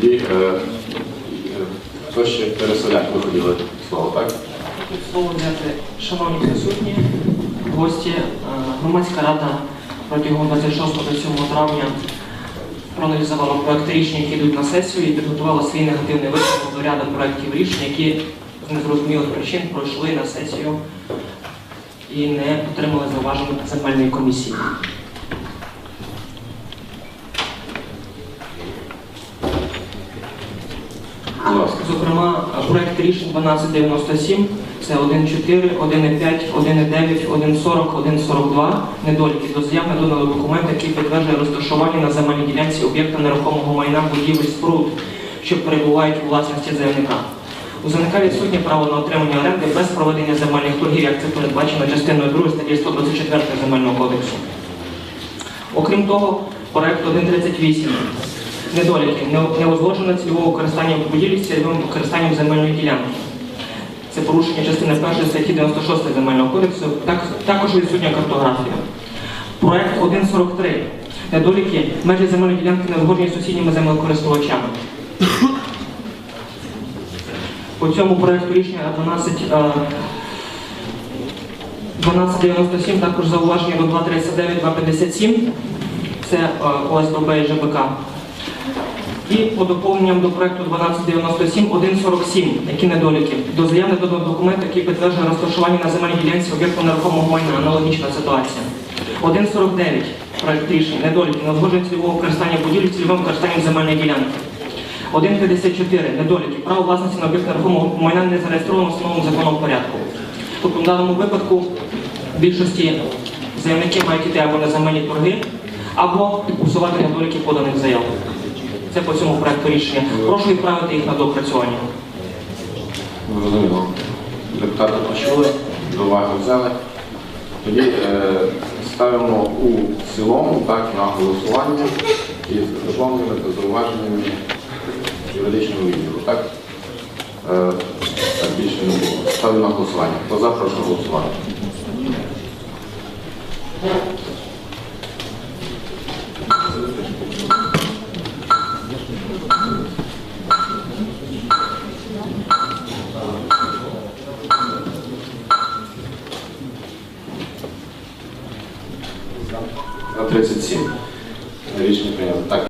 Тоді е, е, хто ще переселяк ви хотіли слово, так? Слово взяти, шановні присутні, гості, е, громадська рада протягом 26-27 травня проаналізувала проекти рішень, які йдуть на сесію, і підготувала свій негативний висновок до ряду проєктів рішень, які з незрозумілих причин пройшли на сесію і не отримали зауважень земельної комісії. Зокрема, проект рішень 1297 це 1.4, 1.5, 1.9, 1.40, 1.42. Недоліки до заяв не додано документ, який підтверджує розташування на земельній ділянці об'єкта нерухомого майна будівель споруд, що перебувають у власності заявника. У заявника відсутнє право на отримання оренди без проведення земельних торгів, як це передбачено частиною 2 статті 124 Земельного кодексу. Окрім того, проект 1.38 недоліки, не- неузгоджене цільового використання будівлі з цільовим використанням земельної ділянки. Це порушення частини 1 статті 96 Земельного кодексу, так, також відсутня картографія. Проект 1.43. Недоліки межі земельної ділянки не узгоджені з сусідніми землекористувачами. По цьому проекту рішення 12, е, 1297 також зауваження до 239, 257. Це е, ОСББ і ЖБК. І по доповненням до проекту 1297 147, які недоліки. До заяви додано документ, який підтверджує розташування на земельній ділянці об'єкту нерухомого майна. Аналогічна ситуація. 149 проект рішень, недоліки, неузгодження цільового використання будівлі цільовим використанням земельної ділянки. 1.54. Недоліки. Право власності на об'єкт нерухомого майна не зареєстровано в встановленому законом порядку. Тобто в даному випадку в більшості заявники мають йти або на земельні торги, або усувати недоліки поданих заяв. Це по цьому проекту рішення. Прошу відправити їх на доопрацювання. Зрозуміло. Депутати почули, до уваги взяли. Тоді е, ставимо у цілому так, на голосування із доповненнями та зауваженнями юридичного відділу. Так? Е, так більше не було. Ставлю на голосування. Хто за, прошу голосувати. За 37. Рішення прийнято. Так.